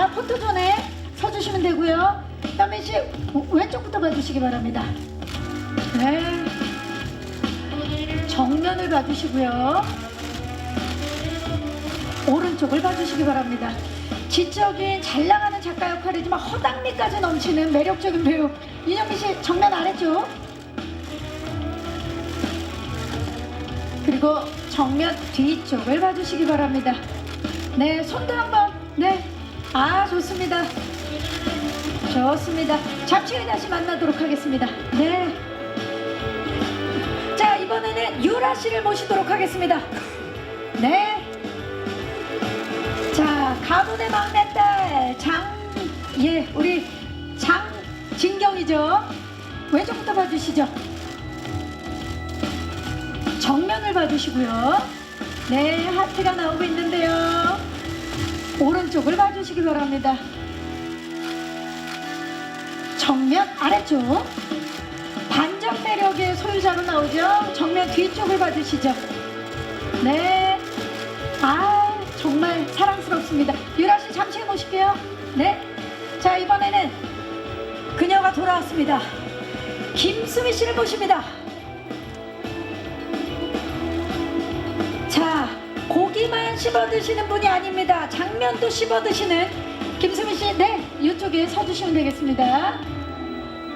자, 포토존에 서주시면 되고요. 현민 씨 왼쪽부터 봐주시기 바랍니다. 네. 정면을 봐주시고요. 오른쪽을 봐주시기 바랍니다. 지적인 잘 나가는 작가 역할이지만 허당미까지 넘치는 매력적인 배우 이정민 씨 정면 아래쪽 그리고 정면 뒤쪽을 봐주시기 바랍니다. 네, 손도 한번. 네, 아 좋습니다. 좋습니다. 잠시 후에 다시 만나도록 하겠습니다. 네. 자 이번에는 유라 씨를 모시도록 하겠습니다. 네. 자 가문의 막내딸 장, 예, 우리 장진경이죠. 왼쪽부터 봐주시죠. 정면을 봐주시고요. 네, 하트가 나오고 있는데요. 오른쪽을 봐주시기 바랍니다. 정면 아래쪽 반전 매력의 소유자로 나오죠. 정면 뒤쪽을 봐주시죠. 네. 아, 정말 사랑스럽습니다. 유라 씨 잠시 모실게요. 네. 자, 이번에는 그녀가 돌아왔습니다. 김수미 씨를 모십니다. 고기만 씹어 드시는 분이 아닙니다. 장면도 씹어 드시는 김수미 씨, 네, 이쪽에 서 주시면 되겠습니다.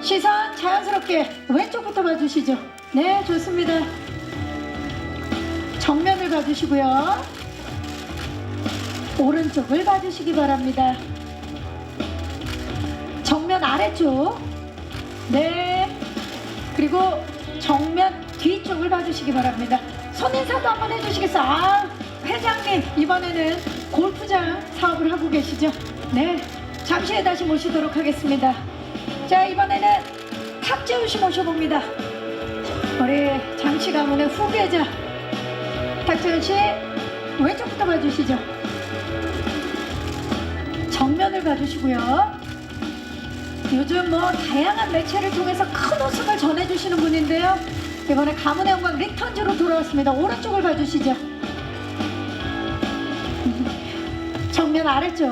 시선 자연스럽게 왼쪽부터 봐주시죠. 네, 좋습니다. 정면을 봐주시고요. 오른쪽을 봐주시기 바랍니다. 정면 아래쪽. 네. 그리고 정면 뒤쪽을 봐주시기 바랍니다. 손 인사도 한번 해주시겠어요? 아, 회장님 이번에는 골프장 사업을 하고 계시죠? 네, 잠시 후에 다시 모시도록 하겠습니다. 자 이번에는 탁재훈 씨 모셔봅니다. 우리 장씨 가문의 후계자 탁재훈 씨 왼쪽부터 봐주시죠. 정면을 봐주시고요. 요즘 뭐 다양한 매체를 통해서 큰 웃음을 전해주시는 분인데요. 이번에 가문의 영광 리턴즈로 돌아왔습니다. 오른쪽을 봐주시죠. 정면 아래쪽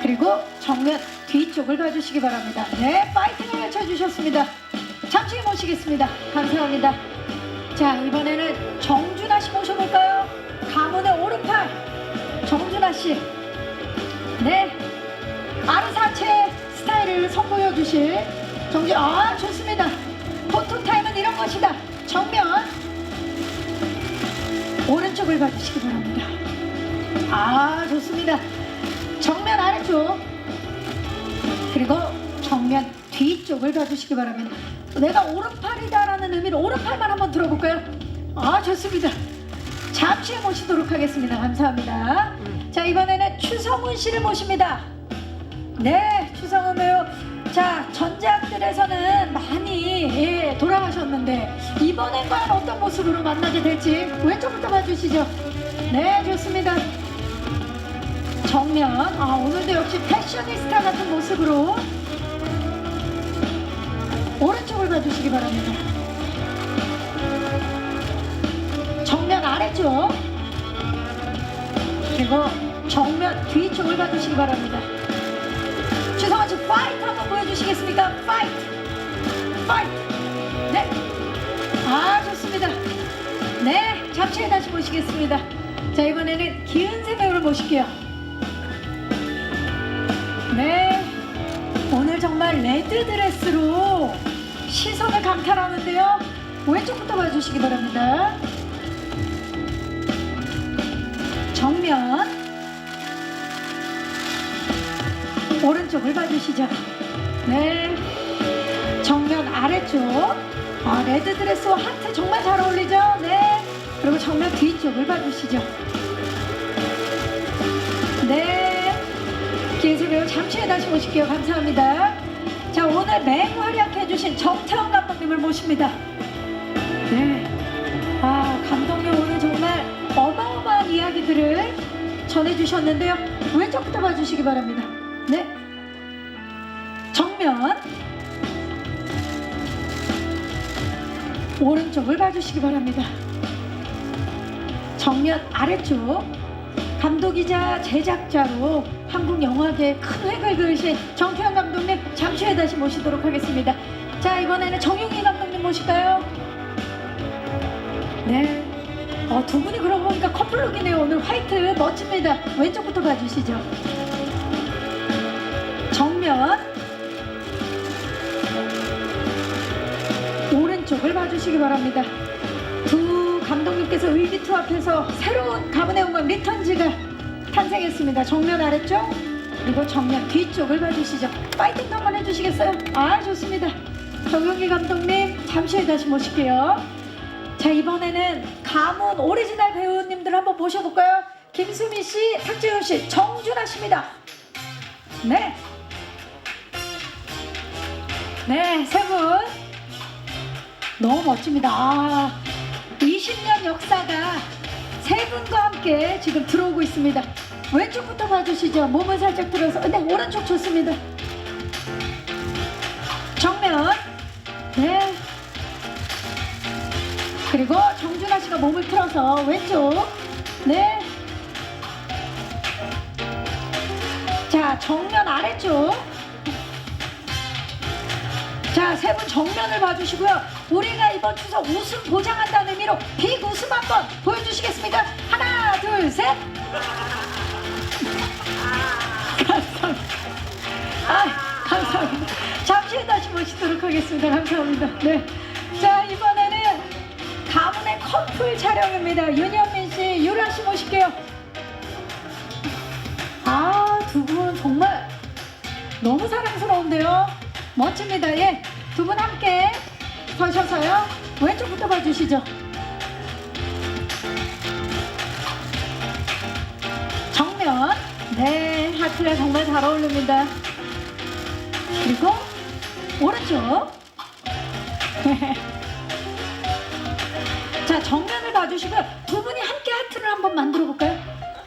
그리고 정면 뒤쪽을 봐주시기 바랍니다. 네, 파이팅을 외쳐주셨습니다. 잠시 후에 모시겠습니다. 감사합니다. 자, 이번에는 정준하 씨 모셔볼까요? 가문의 오른팔 정준하 씨. 네, 아르사체 스타일을 선보여 주실 정준, 아, 좋습니다. 포토타임은 이런 것이다. 정면 오른쪽을 봐주시기 바랍니다. 아 좋습니다. 정면 아래쪽 그리고 정면 뒤쪽을 봐주시기 바랍니다. 내가 오른팔이다라는 의미로 오른팔만 한번 들어볼까요? 아 좋습니다. 잠시 모시도록 하겠습니다. 감사합니다. 자 이번에는 추성훈 씨를 모십니다. 네, 추성훈 배우. 자, 전작들에서는 많이 예, 돌아가셨는데 이번엔 과연 어떤 모습으로 만나게 될지 왼쪽부터 봐주시죠. 네, 좋습니다. 정면. 아, 오늘도 역시 패셔니스타 같은 모습으로 오른쪽을 봐주시기 바랍니다. 정면 아래쪽 그리고 정면 뒤쪽을 봐주시기 바랍니다. 주성아 씨 파이트 한번 보여주시겠습니까? 파이트! 파이트! 네. 아 좋습니다. 네, 잠시 후에 다시 모시겠습니다. 자 이번에는 기은세 배우를 모실게요. 네, 오늘 정말 레드 드레스로 시선을 강탈하는데요. 왼쪽부터 봐주시기 바랍니다. 정면 오른쪽을 봐주시죠. 네. 정면 아래쪽. 아, 레드 드레스와 하트 정말 잘 어울리죠? 네. 그리고 정면 뒤쪽을 봐주시죠. 네. 기회수 배우 잠시 후에 다시 모실게요. 감사합니다. 자, 오늘 맹활약해주신 정태원 감독님을 모십니다. 네. 아, 감독님 오늘 정말 어마어마한 이야기들을 전해주셨는데요. 왼쪽부터 봐주시기 바랍니다. 네. 정면. 오른쪽을 봐주시기 바랍니다. 정면 아래쪽. 감독이자 제작자로 한국 영화계에 큰 획을 그으신 정태현 감독님 잠시 후에 다시 모시도록 하겠습니다. 자 이번에는 정용희 감독님 모실까요? 네. 어, 두 분이 그러고 보니까 커플룩이네요. 오늘 화이트 멋집니다. 왼쪽부터 봐주시죠. 정면 오른쪽을 봐주시기 바랍니다. 두 감독님께서 의기투합해서 새로운 가문의 영광 리턴즈가 탄생했습니다. 정면 아래쪽 그리고 정면 뒤쪽을 봐주시죠. 파이팅 한번 해주시겠어요? 아 좋습니다. 정용기 감독님 잠시 후에 다시 모실게요. 자 이번에는 가문 오리지널 배우님들 한번 모셔볼까요? 김수미 씨, 탁재훈 씨, 정준하 씨입니다. 네. 네, 세 분. 너무 멋집니다. 아, 20년 역사가 세 분과 함께 지금 들어오고 있습니다. 왼쪽부터 봐주시죠. 몸을 살짝 들어서. 네, 오른쪽 좋습니다. 정면. 네. 그리고 정준하 씨가 몸을 틀어서 왼쪽. 네. 자, 정면 아래쪽. 자, 세 분 정면을 봐주시고요. 우리가 이번 추석 웃음 보장한다는 의미로 빅 웃음 한번 보여주시겠습니까? 하나, 둘, 셋. 감사합니다. 아, 감사합니다. 잠시 후에 다시 모시도록 하겠습니다. 감사합니다. 네. 자, 이번에는 가문의 커플 촬영입니다. 윤현민 씨, 유라 씨 모실게요. 아, 두 분 정말 너무 사랑스러운데요. 멋집니다. 예. 두 분 함께 서셔서요. 왼쪽부터 봐주시죠. 정면. 네. 하트가 정말 잘 어울립니다. 그리고 오른쪽. 자, 정면을 봐주시고요. 두 분이 함께 하트를 한번 만들어 볼까요?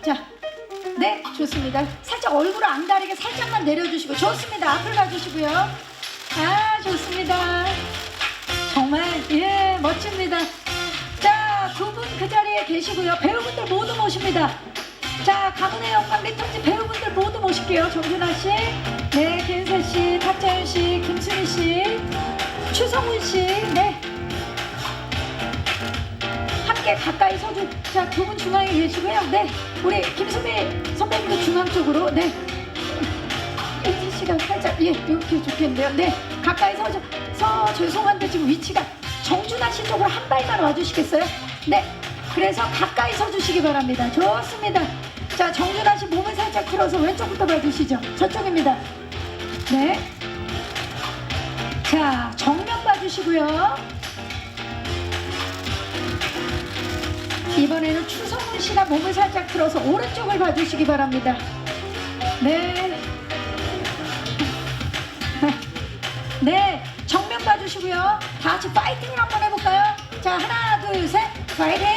자. 네, 좋습니다. 살짝 얼굴을 안 가리게 살짝만 내려주시고 좋습니다. 앞을 봐주시고요. 아, 좋습니다. 정말 예, 멋집니다. 자, 두 분 그 자리에 계시고요. 배우분들 모두 모십니다. 자, 가문의 영광 리턴즈 배우분들 모두 모실게요. 정준하 씨, 네, 김세 씨, 탁자윤 씨, 김수미 씨, 추성훈 씨, 네. 함께 가까이 서주. 자, 두 분 중앙에 계시고요. 네, 우리 김수미 선배님도 중앙 쪽으로. 네. 혜진 씨가 살짝 예 이렇게 좋겠는데요. 네, 가까이 서주. 서 죄송한데 지금 위치가 정준하 씨 쪽으로 한 발만 와주시겠어요? 네. 그래서 가까이 서주시기 바랍니다. 좋습니다. 자, 정준하 씨 몸을 살짝 틀어서 왼쪽부터 봐주시죠. 저쪽입니다. 네. 자, 정면 봐주시고요. 이번에는 추성훈 씨가 몸을 살짝 틀어서 오른쪽을 봐주시기 바랍니다. 네. 네, 정면 봐주시고요. 다 같이 파이팅을 한번 해볼까요? 자, 하나, 둘, 셋, 파이팅!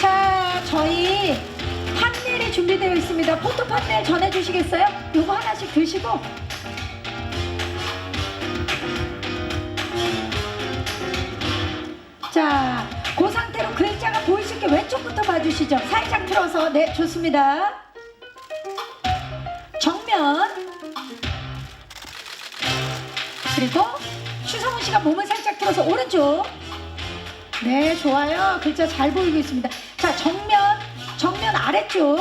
자, 저희 판넬이 준비되어 있습니다. 포토 판넬 전해주시겠어요? 요거 하나씩 드시고. 자, 그 상태로 글자가 보일 수 있게 왼쪽부터 봐주시죠. 살짝 틀어서. 네, 좋습니다. 정면. 그리고 추성훈 씨가 몸을 살짝 틀어서 오른쪽. 네, 좋아요. 글자 잘 보이고 있습니다. 자, 정면, 정면 아래쪽.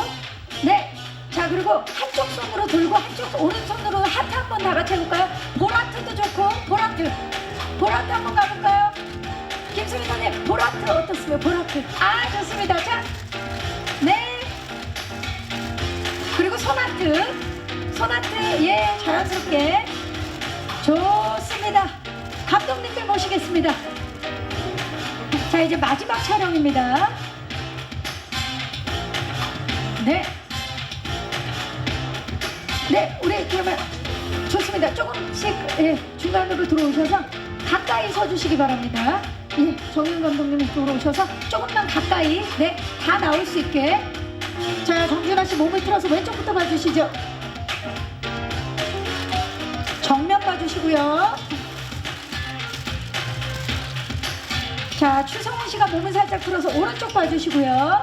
네. 자, 그리고 한쪽 손으로 들고 한쪽 손- 오른손으로 하트 한번 다 같이 해볼까요? 보라트도 좋고, 보라트. 보라트 한번 가볼까요? 김수민 선생님, 보라트 어떻습니까? 보라트. 아, 좋습니다. 자, 네. 그리고 손하트. 손하트, 예, 자연스럽게. 좋 습니다. 감독님들 모시겠습니다. 자, 이제 마지막 촬영입니다. 네. 네, 우리 그러면 좋습니다. 조금씩 예, 중간으로 들어오셔서 가까이 서주시기 바랍니다. 예, 정윤 감독님 이쪽으로 오셔서 조금만 가까이, 네, 다 나올 수 있게. 자, 정준하 씨 몸을 틀어서 왼쪽부터 봐주시죠. 정면 봐주시고요. 자, 추성훈 씨가 몸을 살짝 틀어서 오른쪽 봐주시고요.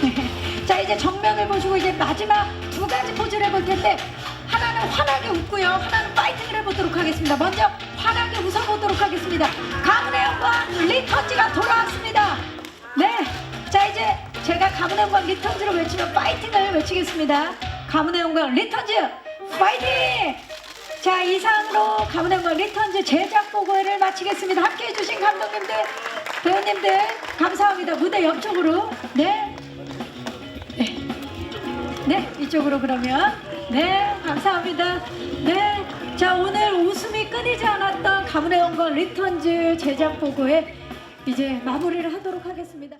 자 이제 정면을 보시고 이제 마지막 두 가지 포즈를 해볼 텐데 하나는 환하게 웃고요. 하나는 파이팅을 해보도록 하겠습니다. 먼저 환하게 웃어보도록 하겠습니다. 가문의 영광 리턴즈가 돌아왔습니다. 네 자 이제 제가 가문의 영광 리턴즈로 외치면 파이팅을 외치겠습니다. 가문의 영광 리턴즈 파이팅 자 이상으로 가문의 영광 리턴즈 제작 보고회를 마치겠습니다 함께 해 주신 감독님들 배우님들 감사합니다 무대 옆쪽으로 네 네. 네, 이쪽으로 그러면. 네, 감사합니다. 네. 자, 오늘 웃음이 끊이지 않았던 가문의 영광 리턴즈 제작 보고에 이제 마무리를 하도록 하겠습니다.